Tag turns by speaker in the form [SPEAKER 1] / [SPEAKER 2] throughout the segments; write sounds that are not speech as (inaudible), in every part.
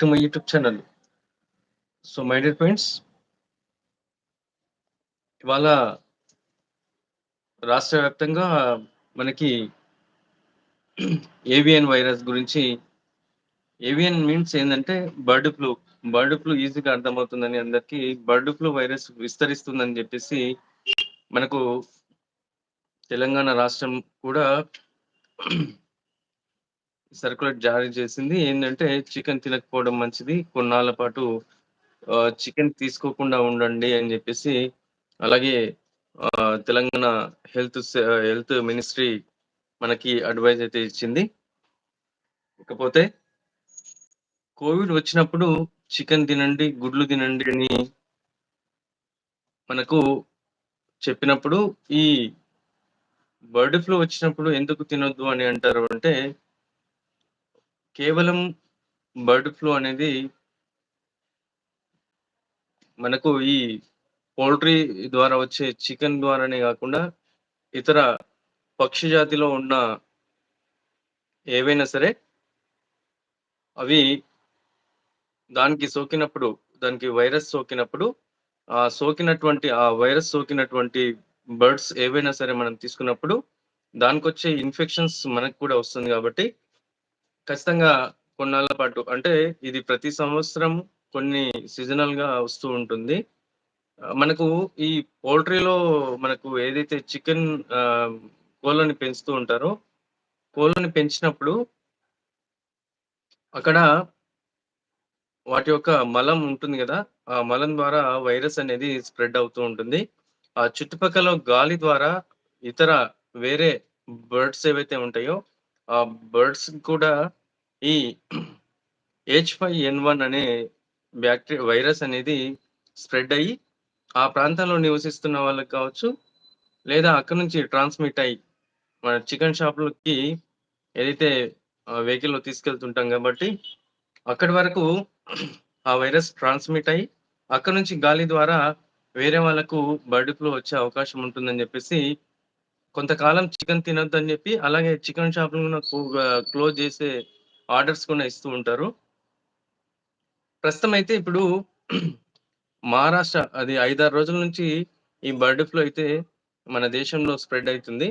[SPEAKER 1] To my YouTube channel so my dear friends ఇవాళ రాష్ట్ర వ్యాప్తంగా మనకి (clears throat) ఏవియన్ వైరస్ గురించి ఏవియన్ మీన్స్ ఏంటంటే బర్డ్ ఫ్లూ బర్డ్ ఫ్లూ ఈజీగా అర్థమవుతుందని అందరికీ బర్డ్ ఫ్లూ వైరస్ విస్తరిస్తుందని చెప్పేసి మనకు తెలంగాణ రాష్ట్రం కూడా సర్కులర్ జారీ చేసింది. ఏంటంటే చికెన్ తినకపోవడం మంచిది. కొన్నాళ్ళ పాటు చికెన్ తీసుకోకుండా ఉండండి అని చెప్పేసి అలాగే తెలంగాణ హెల్త్ హెల్త్ మినిస్ట్రీ మనకి అడ్వైజ్ అయితే ఇచ్చింది. ఇకపోతే కోవిడ్ వచ్చినప్పుడు చికెన్ తినండి గుడ్లు తినండి అని మనకు చెప్పినప్పుడు ఈ బర్డ్ ఫ్లూ వచ్చినప్పుడు ఎందుకు తినొద్దు అని అంటారు అంటే కేవలం బర్డ్ ఫ్లూ అనేది మనకు ఈ పౌల్ట్రీ ద్వారా వచ్చే చికెన్ ద్వారానే కాకుండా ఇతర పక్షి జాతిలో ఉన్న ఏవైనా సరే అవి దానికి సోకినప్పుడు దానికి వైరస్ సోకినప్పుడు ఆ సోకినటువంటి ఆ వైరస్ సోకినటువంటి బర్డ్స్ ఏవైనా సరే మనం తీసుకున్నప్పుడు దానికి వచ్చే ఇన్ఫెక్షన్స్ మనకు కూడా వస్తుంది కాబట్టి ఖచ్చితంగా కొన్నాళ్ళ పాటు అంటే ఇది ప్రతి సంవత్సరం కొన్ని సీజనల్గా వస్తూ ఉంటుంది. మనకు ఈ పౌల్ట్రీలో మనకు ఏదైతే చికెన్ కోళ్ళని పెంచుతూ ఉంటారో కోళ్ళని పెంచినప్పుడు అక్కడ వాటి యొక్క మలం ఉంటుంది కదా ఆ మలం ద్వారా వైరస్ అనేది స్ప్రెడ్ అవుతూ ఉంటుంది. ఆ చుట్టుపక్కల గాలి ద్వారా ఇతర వేరే బర్డ్స్ ఏవైతే ఉంటాయో ఆ బర్డ్స్ కూడా ఈ హెచ్ ఫైవ్ ఎన్ వన్ అనే బ్యాక్టీరియా వైరస్ అనేది స్ప్రెడ్ అయ్యి ఆ ప్రాంతంలో నివసిస్తున్న వాళ్ళకి కావచ్చు లేదా అక్కడ నుంచి ట్రాన్స్మిట్ అయ్యి మన చికెన్ షాపులకి ఏదైతే వెహికల్లో తీసుకెళ్తుంటాం కాబట్టి అక్కడి వరకు ఆ వైరస్ ట్రాన్స్మిట్ అయ్యి అక్కడ నుంచి గాలి ద్వారా వేరే వాళ్ళకు బర్డ్ ఫ్లూ వచ్చే అవకాశం ఉంటుందని చెప్పేసి కొంతకాలం చికెన్ తినొద్దని చెప్పి అలాగే చికెన్ షాపులను క్లోజ్ చేసే ఆర్డర్స్ కూడా ఇస్తూ ఉంటారు. ప్రస్తుతం అయితే ఇప్పుడు మహారాష్ట్ర అది ఐదారు రోజుల నుంచి ఈ బర్డ్ ఫ్లూ అయితే మన దేశంలో స్ప్రెడ్ అవుతుంది.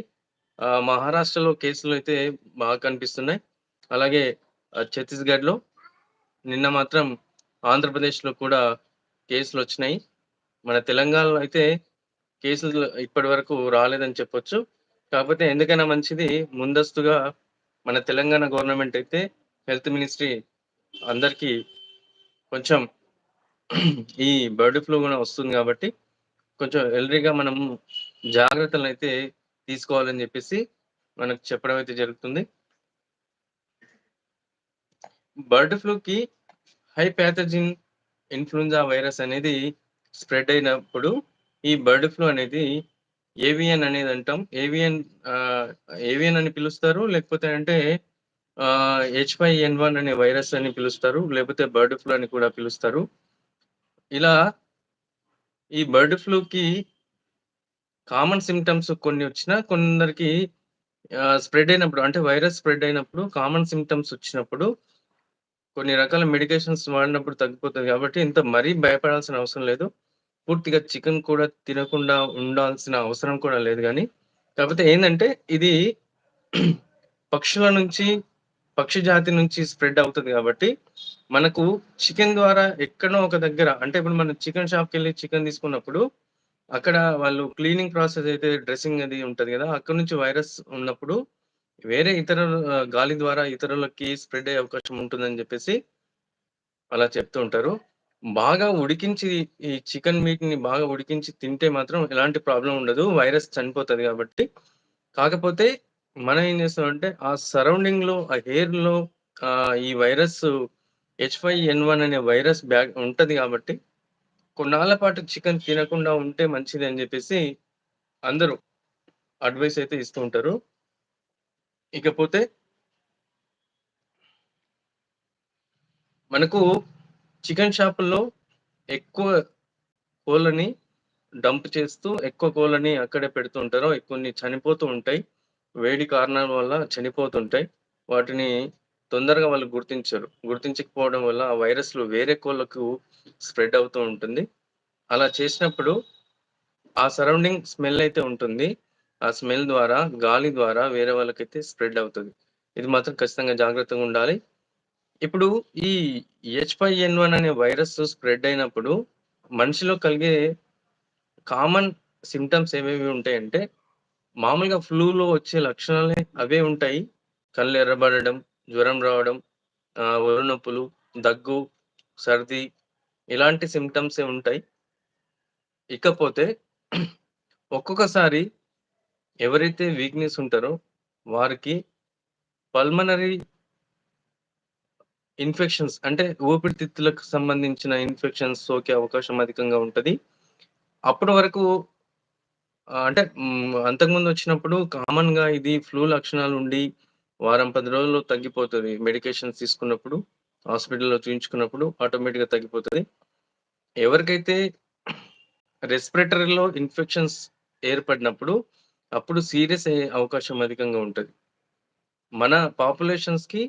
[SPEAKER 1] మహారాష్ట్రలో కేసులు అయితే బాగా కనిపిస్తున్నాయి. అలాగే ఛత్తీస్గఢ్లో నిన్న మాత్రం ఆంధ్రప్రదేశ్లో కూడా కేసులు వచ్చినాయి. మన తెలంగాణలో అయితే కేసులు ఇప్పటి వరకు రాలేదని చెప్పొచ్చు. కాకపోతే ఎందుకైనా మంచిది ముందస్తుగా మన తెలంగాణ గవర్నమెంట్ అయితే హెల్త్ మినిస్ట్రీ అందరికీ కొంచెం ఈ బర్డ్ ఫ్లూ కూడా వస్తుంది కాబట్టి కొంచెం ఎల్రీగా మనం జాగ్రత్తలు అయితే తీసుకోవాలని చెప్పేసి మనకు చెప్పడం అయితే జరుగుతుంది. బర్డ్ ఫ్లూకి హై ప్యాథజిన్ ఇన్ఫ్లుయెంజా వైరస్ అనేది స్ప్రెడ్ అయినప్పుడు ఈ బర్డ్ ఫ్లూ అనేది ఏవియన్ అనేది అంటాం. ఏవియన్ ఏవియన్ అని పిలుస్తారు. లేకపోతే అంటే హెచ్ ఫైవ్ ఎన్ వన్ అనే వైరస్ అని పిలుస్తారు లేకపోతే బర్డ్ ఫ్లూ అని కూడా పిలుస్తారు. ఇలా ఈ బర్డ్ ఫ్లూకి కామన్ సిమ్టమ్స్ కొన్ని వచ్చినా కొందరికి స్ప్రెడ్ అయినప్పుడు అంటే వైరస్ స్ప్రెడ్ అయినప్పుడు కామన్ సిమ్టమ్స్ వచ్చినప్పుడు కొన్ని రకాల మెడికేషన్స్ వాడినప్పుడు తగ్గిపోతుంది కాబట్టి ఇంత మరీ భయపడాల్సిన అవసరం లేదు. పూర్తిగా చికెన్ కూడా తినకుండా ఉండాల్సిన అవసరం కూడా లేదు కానీ కాకపోతే ఏంటంటే ఇది పక్షుల నుంచి పక్షి జాతి నుంచి స్ప్రెడ్ అవుతుంది కాబట్టి మనకు చికెన్ ద్వారా ఎక్కడో ఒక దగ్గర అంటే ఇప్పుడు మనం చికెన్ షాప్కి వెళ్ళి చికెన్ తీసుకున్నప్పుడు అక్కడ వాళ్ళు క్లీనింగ్ ప్రాసెస్ అయితే డ్రెస్సింగ్ అది ఉంటుంది కదా అక్కడ నుంచి వైరస్ ఉన్నప్పుడు వేరే ఇతర గాలి ద్వారా ఇతరులకి స్ప్రెడ్ అయ్యే అవకాశం ఉంటుందని చెప్పేసి అలా చెప్తూ ఉంటారు. బాగా ఉడికించి ఈ చికెన్ మీట్ని బాగా ఉడికించి తింటే మాత్రం ఎలాంటి ప్రాబ్లం ఉండదు వైరస్ చనిపోతుంది కాబట్టి. కాకపోతే మనం ఏం చేస్తామంటే ఆ సరౌండింగ్లో ఆ హెయిర్లో ఆ, ఈ virus H five N one అనే వైరస్ బ్యాక్ ఉంటది కాబట్టి కొన్నాళ్ళ పాటు చికెన్ తినకుండా ఉంటే మంచిది అని చెప్పేసి అందరూ అడ్వైస్ అయితే ఇస్తూ ఉంటారు. ఇకపోతే మనకు చికెన్ షాపుల్లో ఎక్కువ కోళ్ళని డంప్ చేస్తూ ఎక్కువ కోళ్ళని అక్కడే పెడుతూ ఉంటారు కొన్ని చనిపోతూ ఉంటాయి. వేడి కారణాల వల్ల చనిపోతుంటాయి వాటిని తొందరగా వాళ్ళు గుర్తించరు. గుర్తించకపోవడం వల్ల ఆ వైరస్‌లు వేరే కోళ్ళకు స్ప్రెడ్ అవుతూ ఉంటుంది. అలా చేసినప్పుడు ఆ సరౌండింగ్ స్మెల్ అయితే ఉంటుంది. ఆ స్మెల్ ద్వారా, గాలి ద్వారా వేరే వాళ్ళకైతే స్ప్రెడ్ అవుతుంది ఇది మాత్రం ఖచ్చితంగా జాగ్రత్తగా ఉండాలి. ఇప్పుడు ఈ హెచ్5ఎన్1 అనే వైరస్ స్ప్రెడ్ అయినప్పుడు మనిషిలో కలిగే కామన్ సిమ్టమ్స్ ఏమేమి ఉంటాయంటే, మామూలుగా ఫ్లూలో వచ్చే లక్షణాలే అవే ఉంటాయి. కళ్ళు ఎర్రబడడం, జ్వరం రావడం, ఒరు నొప్పులు, దగ్గు, సర్ది ఇలాంటి సిమ్టమ్సే ఉంటాయి. ఇకపోతే ఒక్కొక్కసారి ఎవరైతే వీక్‌నెస్ ఉంటారో వారికి పల్మనరీ ఇన్ఫెక్షన్స్ అంటే ఊపిరితిత్తులకు సంబంధించిన ఇన్ఫెక్షన్స్ సోకే అవకాశం అధికంగా ఉంటుంది అప్పటి వరకు అంటే హ్మ్, అంతకుముందు వచ్చినప్పుడు కామన్‌గా ఇది ఫ్లూ లక్షణాలుండి వారం, 10 రోజుల్లో తగ్గిపోతది. మెడికేషన్స్ తీసుకున్నప్పుడు, హాస్పిటల్‌లో చూయించుకున్నప్పుడు ఆటోమేటిక్‌గా తగ్గిపోతది. ఎవరికైతే రెస్పిరేటరీలో ఇన్ఫెక్షన్స్ ఏర్పడినప్పుడు అప్పుడు సీరియస్ అయ్యే అవకాశం అధికంగా ఉంటది. మన పాపులేషన్స్‌కి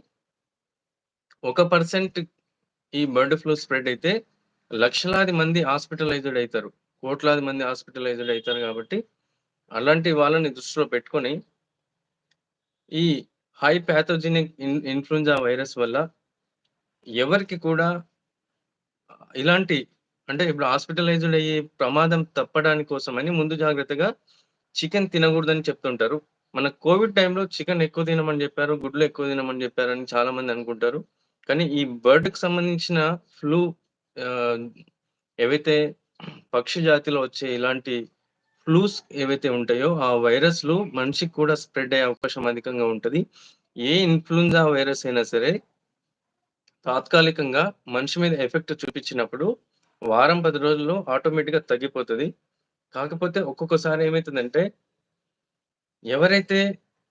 [SPEAKER 1] ఒక పర్సెంట్ ఈ బర్డ్ ఫ్లూ స్ప్రెడ్ అయితే లక్షలాది మంది హాస్పిటలైజ్డ్ అయితారు. కోట్లాది మంది హాస్పిటలైజ్డ్ అవుతారు కాబట్టి, అలాంటి వాళ్ళని దృష్టిలో పెట్టుకొని ఈ high pathogenic in influenza virus వల్ల ఎవరికి కూడా ఇలాంటి అంటే ఇప్పుడు హాస్పిటలైజ్డ్ అయ్యే ప్రమాదం తప్పడానికి కోసమని ముందు జాగ్రత్తగా చికెన్ తినకూడదని చెప్తుంటారు. మన కోవిడ్ టైంలో చికెన్ ఎక్కువ తినమని చెప్పారు. గుడ్లు ఎక్కువ తినమని చెప్పారని చాలామంది అనుకుంటారు. కానీ ఈ బర్డ్‌కి సంబంధించిన ఫ్లూ ఏవైతే పక్షి జాతిలో వచ్చే ఇలాంటి ఫ్లూస్ ఏవైతే ఉంటాయో ఆ వైరస్‌లు మనిషికి కూడా స్ప్రెడ్ అయ్యే అవకాశం అధికంగా ఉంటుంది. ఏ ఇన్‌ఫ్లుయెంజా వైరస్ అయినా సరే తాత్కాలికంగా మనిషి మీద ఎఫెక్ట్ చూపించినప్పుడు వారం, పది రోజుల్లో ఆటోమేటిక్‌గా తగ్గిపోతుంది. కాకపోతే ఒక్కొక్కసారి ఏమైతుందంటే ఎవరైతే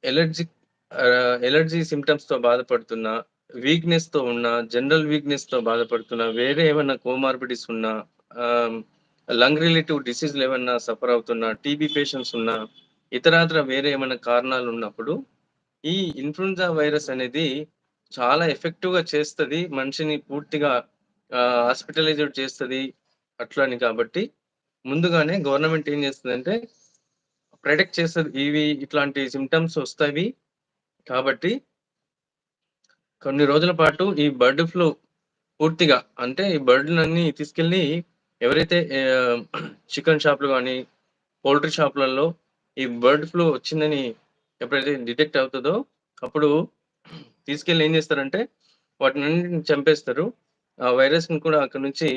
[SPEAKER 1] ఎలర్జిక్ ఎలర్జీ సిమ్టమ్స్తో బాధపడుతున్నా, వీక్‌నెస్‌తో ఉన్నా, జనరల్ వీక్‌నెస్‌తో బాధపడుతున్నా, వేరే ఏమైనా కోమార్బిటీస్ ఉన్నా, లంగ్ రిలేటివ్ డిసీజ్‌లు ఏమన్నా సఫర్ అవుతున్నా, టీబీ పేషెంట్స్ ఉన్నా, ఇతరాతర వేరే ఏమైనా కారణాలు ఉన్నప్పుడు ఈ ఇన్‌ఫ్లుయెంజా వైరస్ అనేది చాలా ఎఫెక్టివ్‌గా చేస్తుంది మనిషిని పూర్తిగా హాస్పిటలైజ్డ్ చేస్తుంది అట్లని కాబట్టి ముందుగానే గవర్నమెంట్ ఏం చేస్తుందంటే ప్రెడిక్ట్ చేస్తుంది ఇవి ఇట్లాంటి సిమ్టమ్స్ వస్తాయి కాబట్టి కొన్ని రోజుల పాటు ఈ బర్డ్ ఫ్లూ పూర్తిగా అంటే ఈ బర్డ్‌లన్నీ తీసుకెళ్ళి ఎవరైతే చికెన్ షాప్‌లు కానీ పౌల్ట్రీ షాప్‌లలో ఈ బర్డ్ ఫ్లూ వచ్చిందని ఎప్పుడైతే డిటెక్ట్ అవుతుందో అప్పుడు తీసుకెళ్ళి ఏం చేస్తారంటే వాటినన్నిటిని చంపేస్తారు. ఆ వైరస్‌ని కూడా అక్కడి నుంచి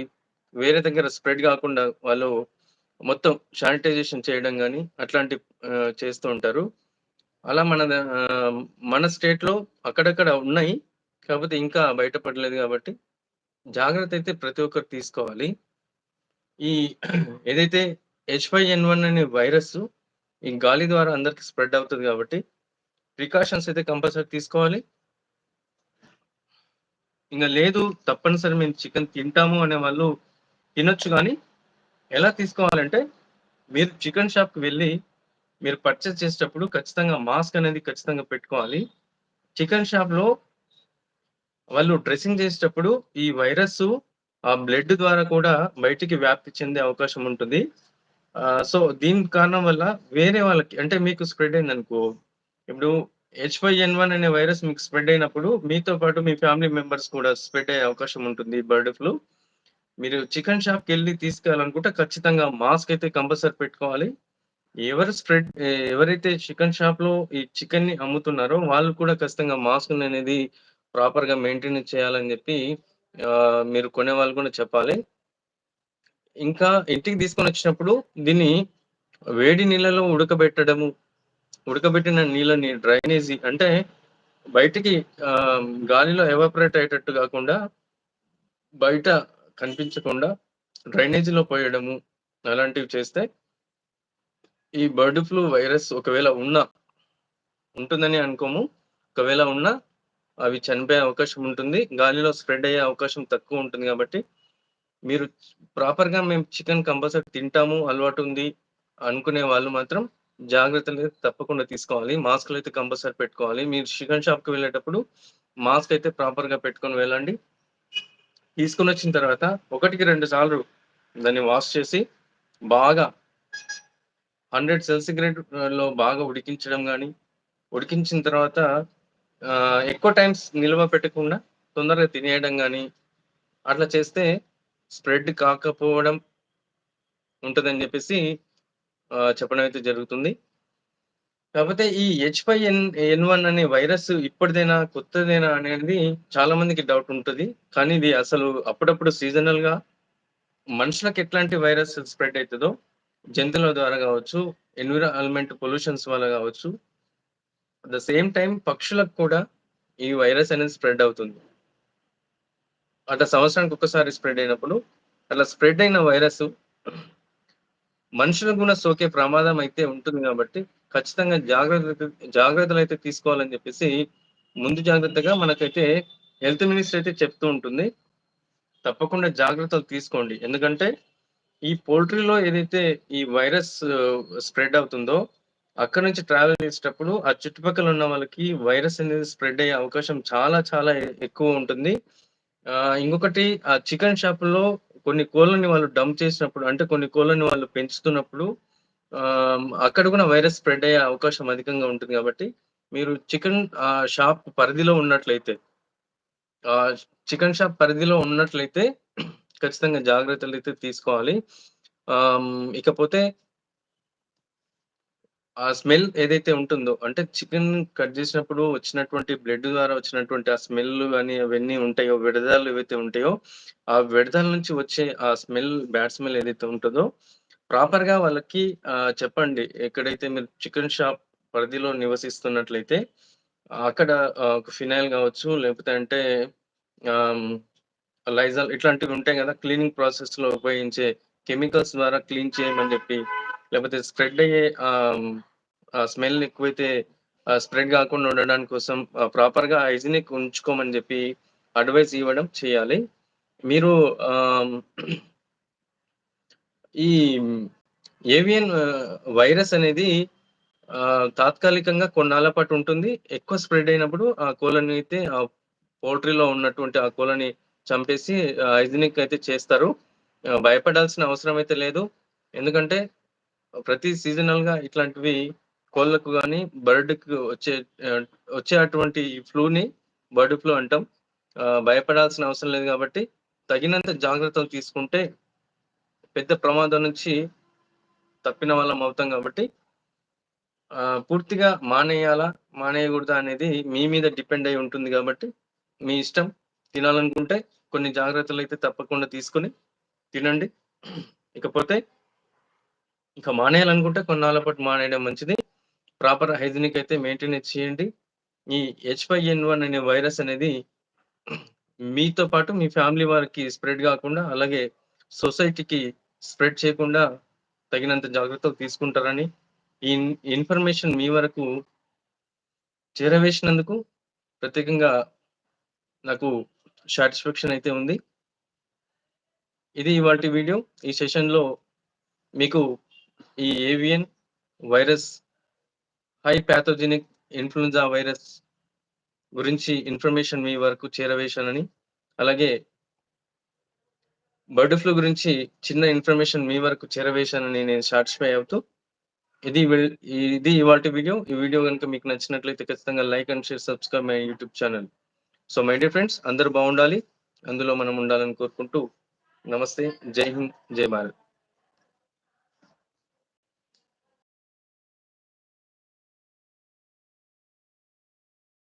[SPEAKER 1] వేరే దగ్గర స్ప్రెడ్ కాకుండా వాళ్ళు మొత్తం శానిటైజేషన్ చేయడం కానీ అట్లాంటి చేస్తూ ఉంటారు. అలా మన మన స్టేట్‌లో అక్కడక్కడ ఉన్నాయి. కాకపోతే ఇంకా బయట పడలేదు కాబట్టి జాగ్రత్త అయితే ప్రతి ఒక్కరు తీసుకోవాలి. ఈ ఏదైతే హెచ్5ఎన్1 అనే వైరస్ ఈ గాలి ద్వారా అందరికి స్ప్రెడ్ అవుతుంది కాబట్టి ప్రికాషన్స్ అయితే కంపల్సరీ తీసుకోవాలి. ఇంకా లేదు తప్పనిసరి మేము చికెన్ తింటాము అనే వాళ్ళు తినొచ్చు కానీ ఎలా తీసుకోవాలంటే మీరు చికెన్ షాప్‌కి వెళ్ళి మీరు పర్చేస్ చేసేటప్పుడు ఖచ్చితంగా మాస్క్ అనేది ఖచ్చితంగా పెట్టుకోవాలి. చికెన్ షాప్‌లో వాళ్ళు డ్రెస్సింగ్ చేసేటప్పుడు ఈ వైరస్ ఆ బ్లడ్ ద్వారా కూడా బయటికి వ్యాప్తి చెందే అవకాశం ఉంటుంది. సో దీని కారణం వల్ల వేరే వాళ్ళకి అంటే మీకు స్ప్రెడ్ అయింది అనుకో ఇప్పుడు హెచ్5ఎన్1 అనే వైరస్ మీకు స్ప్రెడ్ అయినప్పుడు మీతో పాటు మీ ఫ్యామిలీ మెంబర్స్ కూడా స్ప్రెడ్ అయ్యే అవకాశం ఉంటుంది బర్డ్ ఫ్లూ. మీరు చికెన్ షాప్కి వెళ్ళి తీసుకెళ్ళాలనుకుంటే ఖచ్చితంగా మాస్క్ అయితే కంపల్సరీ పెట్టుకోవాలి. ఎవరు స్ప్రెడ్ ఎవరైతే చికెన్ షాప్‌లో ఈ చికెన్‌ని అమ్ముతున్నారో వాళ్ళు కూడా ఖచ్చితంగా మాస్క్‌ననేది ప్రాపర్‌గా మెయింటైన్ చేయాలని చెప్పి మీరు కొనే వాళ్ళు కూడా చెప్పాలి. ఇంకా ఇంటికి తీసుకొని వచ్చినప్పుడు దీన్ని వేడి నీళ్ళలో ఉడకబెట్టడము, ఉడకబెట్టిన నీళ్ళని డ్రైనేజీ అంటే బయటికి గాలిలో ఎవాపరేట్ అయ్యేటట్టు కాకుండా బయట కనిపించకుండా డ్రైనేజీలో పోయడము అలాంటివి చేస్తే ఈ బర్డ్ ఫ్లూ వైరస్ ఒకవేళ ఉన్నా ఉంటుందని అనుకోము. ఒకవేళ ఉన్నా అవి చనిపోయే అవకాశం ఉంటుంది. గాలిలో స్ప్రెడ్ అయ్యే అవకాశం తక్కువ ఉంటుంది కాబట్టి మీరు ప్రాపర్‌గా మేము చికెన్ కంపల్సరీ తింటాము, అలవాటు ఉంది అనుకునే వాళ్ళు మాత్రం జాగ్రత్తలు తప్పకుండా తీసుకోవాలి. మాస్కులైతే కంపల్సరీ పెట్టుకోవాలి. మీరు చికెన్ షాప్‌కి వెళ్ళేటప్పుడు మాస్క్ అయితే ప్రాపర్‌గా పెట్టుకొని వెళ్ళండి. తీసుకొనొచ్చిన తర్వాత ఒకటికి రెండు సార్లు దాన్ని వాష్ చేసి బాగా హండ్రెడ్ సెల్సిగ్రేడ్లో బాగా ఉడికించడం కానీ ఉడికించిన తర్వాత ఎక్కువ టైమ్స్ నిల్వ పెట్టకుండా తొందరగా తినేయడం కానీ అట్లా చేస్తే స్ప్రెడ్ కాకపోవడం ఉంటుందని చెప్పేసి చెప్పడం అయితే జరుగుతుంది. కాకపోతే ఈ హెచ్5ఎన్ ఎన్1 అనే వైరస్ ఇప్పటిదేనా? కొత్తదేనా? అనేది చాలా మందికి డౌట్ ఉంటుంది కానీ ఇది అసలు అప్పుడప్పుడు సీజనల్‌గా మనుషులకు ఎట్లాంటి వైరస్ స్ప్రెడ్ అవుతుందో జంతువుల ద్వారా కావచ్చు ఎన్విరాన్మెంట్ పొల్యూషన్స్ వల్ల కావచ్చు అట్ ద సేమ్ టైం పక్షులకు కూడా ఈ వైరస్ అనేది స్ప్రెడ్ అవుతుంది. అట్లా సంవత్సరానికి ఒక్కసారి స్ప్రెడ్ అయినప్పుడు, అట్లా స్ప్రెడ్ అయిన వైరస్ మనుషులకు కూడా సోకే ప్రమాదం అయితే ఉంటుంది కాబట్టి ఖచ్చితంగా జాగ్రత్త జాగ్రత్తలు అయితే తీసుకోవాలని చెప్పేసి ముందు జాగ్రత్తగా మనకైతే హెల్త్ మినిస్టర్ అయితే చెప్తూ ఉంటుంది. తప్పకుండా జాగ్రత్తలు తీసుకోండి. ఎందుకంటే, ఈ పోల్ట్రీలో ఏదైతే ఈ వైరస్ స్ప్రెడ్ అవుతుందో, అక్కడి నుంచి ట్రావెల్ చేసేటప్పుడు ఆ చుట్టుపక్కల ఉన్న వాళ్ళకి వైరస్ అనేది స్ప్రెడ్ అయ్యే అవకాశం చాలా చాలా ఎక్కువ ఉంటుంది. ఇంకొకటి ఆ చికెన్ షాప్లో కొన్ని కోళ్ళని వాళ్ళు డంప్ చేసినప్పుడు అంటే కొన్ని కోళ్ళని వాళ్ళు పెంచుతున్నప్పుడు అక్కడ కూడా వైరస్ స్ప్రెడ్ అయ్యే అవకాశం అధికంగా ఉంటుంది కాబట్టి మీరు చికెన్ ఆ షాప్ పరిధిలో ఉన్నట్లయితే చికెన్ షాప్ పరిధిలో ఉన్నట్లయితే ఖచ్చితంగా జాగ్రత్తలు అయితే తీసుకోవాలి. ఇకపోతే ఆ స్మెల్ ఏదైతే ఉంటుందో, అంటే చికెన్ కట్ చేసినప్పుడు వచ్చినటువంటి బ్లడ్ ద్వారా వచ్చినటువంటి ఆ స్మెల్ కానీ అవన్నీ ఉంటాయో, విడదాలు ఏవైతే ఉంటాయో, ఆ విడదాల నుంచి వచ్చే ఆ స్మెల్, బ్యాడ్ స్మెల్ ఏదైతే ఉంటదో, ప్రాపర్‌గా వాళ్ళకి చెప్పండి. ఎక్కడైతే మీరు చికెన్ షాప్ పరిధిలో నివసిస్తున్నట్లయితే, అక్కడ ఒక ఫినైల్ కావచ్చు లేకపోతే అంటే లైజాల్ ఇట్లాంటివి ఉంటాయి కదా క్లీనింగ్ ప్రాసెస్‌లో ఉపయోగించే కెమికల్స్ ద్వారా క్లీన్ చేయమని చెప్పి లేకపోతే స్ప్రెడ్ అయ్యే ఆ స్మెల్ ఎక్కువైతే స్ప్రెడ్ కాకుండా ఉండడానికి కోసం ప్రాపర్గా హైజీనిక్ ఉంచుకోమని చెప్పి అడ్వైస్ ఇవ్వడం చేయాలి. మీరు ఈ ఏవియన్ వైరస్ అనేది తాత్కాలికంగా కొన్నాళ్ళ పాటు ఉంటుంది. ఎక్కువ స్ప్రెడ్ అయినప్పుడు ఆ కోళ్ళని అయితే ఆ పోల్ట్రీలో ఉన్నటువంటి ఆ కోళ్ళని చంపేసి హైజీనిక్ అయితే చేస్తారు. భయపడాల్సిన అవసరం అయితే లేదు. ఎందుకంటే ప్రతి సీజనల్గా ఇట్లాంటివి కోళ్ళకు కానీ బర్డ్‌కి వచ్చే వచ్చే అటువంటి ఫ్లూని బర్డ్ ఫ్లూ అంటాం. భయపడాల్సిన అవసరం లేదు కాబట్టి తగినంత జాగ్రత్తలు తీసుకుంటే పెద్ద ప్రమాదం నుంచి తప్పిన వాళ్ళం అవుతాం కాబట్టి పూర్తిగా మానేయాలా? మానేయకూడదా అనేది మీ మీద డిపెండ్ అయి ఉంటుంది కాబట్టి మీ ఇష్టం. తినాలనుకుంటే కొన్ని జాగ్రత్తలు అయితే తప్పకుండా తీసుకొని తినండి. ఇకపోతే ఇంకా మానేయాలనుకుంటే కొన్నాళ్ళ పాటు మానేయడం మంచిది. ప్రాపర్ హైజీనిక్ అయితే మెయింటెనెన్స్ చేయండి. ఈ హెచ్5ఎన్1 అనే వైరస్ అనేది మీతో పాటు మీ ఫ్యామిలీ వారికి స్ప్రెడ్ కాకుండా అలాగే సొసైటీకి స్ప్రెడ్ చేయకుండా తగినంత జాగ్రత్తలు తీసుకుంటారని, ఈ ఇన్ఫర్మేషన్ మీ వరకు చేరవేసినందుకు ప్రత్యేకంగా నాకు సాటిస్ఫాక్షన్ అయితే ఉంది. ఇది ఇవాటి వీడియో. ఈ సెషన్‌లో మీకు ఈ avian virus high pathogenic influenza virus గురించి ఇన్ఫర్మేషన్ మీ వరకు చేరవేశానని, అలాగే బర్డ్ ఫ్లూ గురించి చిన్న ఇన్ఫర్మేషన్ మీ వరకు చేరవేశానని నేను సాటిస్ఫై అవుతూ, ఇది ఇది ఇవాళ వీడియో. ఈ వీడియో గనుక మీకు నచ్చినట్లయితే ఖచ్చితంగా like and share, subscribe my YouTube channel. So my dear friends అందరూ బాగుండాలి. అందులో మనం ఉండాలని కోరుకుంటూ నమస్తే. జై హింద్. జై భారత్.